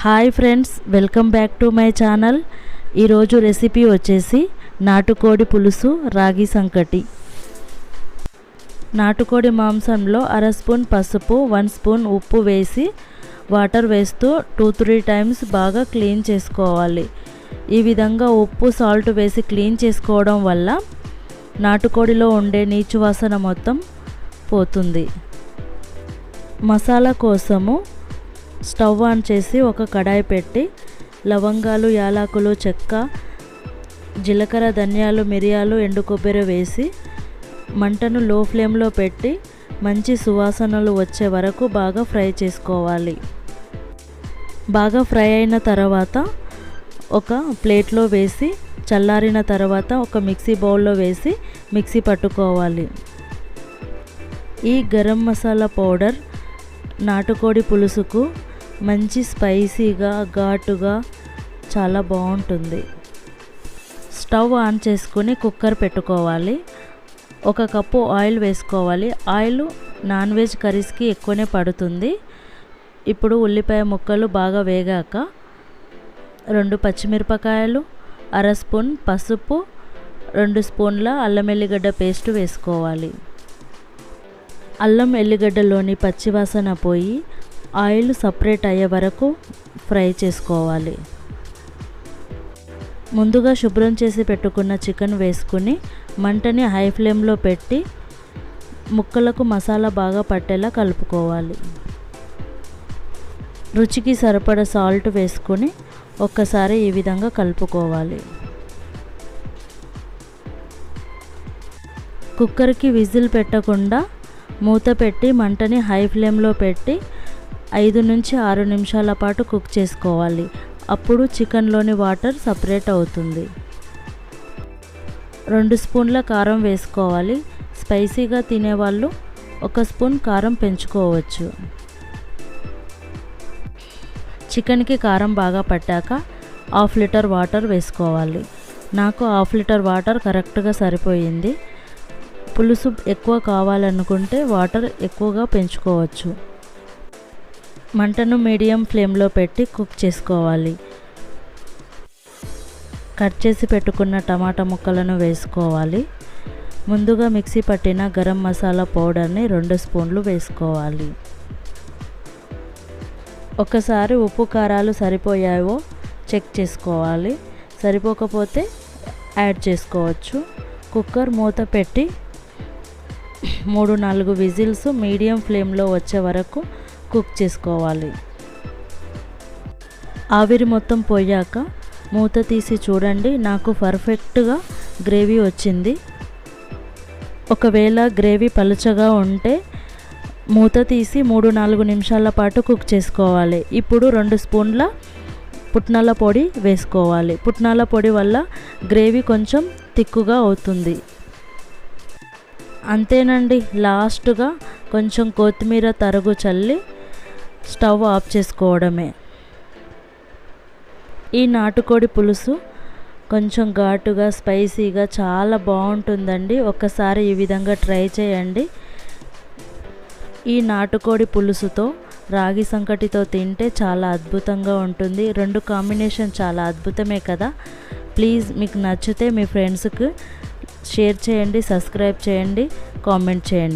Hi friends welcome back to my channel. ఈరోజు recipe వచ్చేసి నాటుకోడి పులుసు రాగి సంకటి. నాటుకోడి మాంసంలో అర స్పూన్ పసుపు వన్ స్పూన్ ఉప్పు వేసి వాటర్ వేస్తూ టూ త్రీ టైమ్స్ బాగా క్లీన్ చేసుకోవాలి. ఈ విధంగా ఉప్పు సాల్ట్ వేసి క్లీన్ చేసుకోవడం వల్ల నాటుకోడిలో ఉండే నీచు వాసన మొత్తం పోతుంది. మసాలా కోసము స్టవ్ ఆన్ చేసి ఒక కడాయి పెట్టి లవంగాలు యాలకులు చెక్క జీలకర్ర ధనియాలు మిరియాలు ఎండు కొబ్బరి వేసి మంటను లో ఫ్లేమ్లో పెట్టి మంచి సువాసనలు వచ్చే వరకు బాగా ఫ్రై చేసుకోవాలి. బాగా ఫ్రై అయిన తర్వాత ఒక ప్లేట్లో వేసి చల్లారిన తర్వాత ఒక మిక్సీ బౌల్లో వేసి మిక్సీ పట్టుకోవాలి. ఈ గరం మసాలా పౌడర్ నాటుకోడి పులుసుకు మంచి స్పైసీగా ఘాటుగా చాలా బాగుంటుంది. స్టవ్ ఆన్ చేసుకుని కుక్కర్ పెట్టుకోవాలి. ఒక కప్పు ఆయిల్ వేసుకోవాలి. ఆయిల్ నాన్ వెజ్ కర్రీస్కి ఎక్కువనే పడుతుంది. ఇప్పుడు ఉల్లిపాయ ముక్కలు బాగా వేగాక రెండు పచ్చిమిరపకాయలు అర స్పూన్ పసుపు రెండు స్పూన్ల అల్లం ఎల్లిగడ్డ పేస్ట్ వేసుకోవాలి. అల్లం ఎల్లిగడ్డలోని పచ్చివాసన పోయి ఆయిల్ సపరేట్ అయ్యే వరకు ఫ్రై చేసుకోవాలి. ముందుగా శుభ్రం చేసి పెట్టుకున్న చికెన్ వేసుకుని మంటని హై ఫ్లేమ్లో పెట్టి ముక్కలకు మసాలా బాగా పట్టేలా కలుపుకోవాలి. రుచికి సరిపడ సాల్ట్ వేసుకొని ఒక్కసారి ఈ విధంగా కలుపుకోవాలి. కుక్కర్కి విజిల్ పెట్టకుండా మూత పెట్టి మంటని హై ఫ్లేమ్లో పెట్టి ఐదు నుంచి ఆరు నిమిషాల పాటు కుక్ చేసుకోవాలి. అప్పుడు చికెన్లోని వాటర్ సపరేట్ అవుతుంది. రెండు స్పూన్ల కారం వేసుకోవాలి. స్పైసీగా తినేవాళ్ళు ఒక స్పూన్ కారం పెంచుకోవచ్చు. చికెన్కి కారం బాగా పట్టాక హాఫ్ లీటర్ వాటర్ వేసుకోవాలి. నాకు హాఫ్ లీటర్ వాటర్ కరెక్ట్గా సరిపోయింది. పులుసు ఎక్కువ కావాలనుకుంటే వాటర్ ఎక్కువగా పెంచుకోవచ్చు. మంటను మీడియం ఫ్లేమ్లో పెట్టి కుక్ చేసుకోవాలి. కట్ చేసి పెట్టుకున్న టమాటా ముక్కలను వేసుకోవాలి. ముందుగా మిక్సీ పట్టిన గరం మసాలా పౌడర్ని రెండు స్పూన్లు వేసుకోవాలి. ఒకసారి ఉప్పు కారాలు సరిపోయావో చెక్ చేసుకోవాలి. సరిపోకపోతే యాడ్ చేసుకోవచ్చు. కుక్కర్ మూత పెట్టి మూడు నాలుగు విజిల్స్ మీడియం ఫ్లేమ్లో వచ్చే వరకు కుక్ చేసుకోవాలి. ఆవిరి మొత్తం పోయాక మూత తీసి చూడండి నాకు పర్ఫెక్ట్గా గ్రేవీ వచ్చింది. ఒకవేళ గ్రేవీ పలుచగా ఉంటే మూత తీసి మూడు నాలుగు నిమిషాల పాటు కుక్ చేసుకోవాలి. ఇప్పుడు రెండు స్పూన్ల పుట్నాల పొడి వేసుకోవాలి. పుట్నాల పొడి వల్ల గ్రేవీ కొంచెం తిక్కుగా అవుతుంది. అంతేనండి లాస్ట్గా కొంచెం కొత్తిమీర తరుగు చల్లి స్టవ్ ఆఫ్ చేసుకోవడమే. ఈ నాటుకోడి పులుసు కొంచెం ఘాటుగా స్పైసీగా చాలా బాగుంటుందండి. ఒక్కసారి ఈ విధంగా ట్రై చేయండి. ఈ నాటుకోడి పులుసుతో రాగి సంకటితో తింటే చాలా అద్భుతంగా ఉంటుంది. రెండు కాంబినేషన్ చాలా అద్భుతమే కదా. ప్లీజ్ మీకు నచ్చితే మీ ఫ్రెండ్స్కి షేర్ చేయండి సబ్స్క్రైబ్ చేయండి కామెంట్ చేయండి.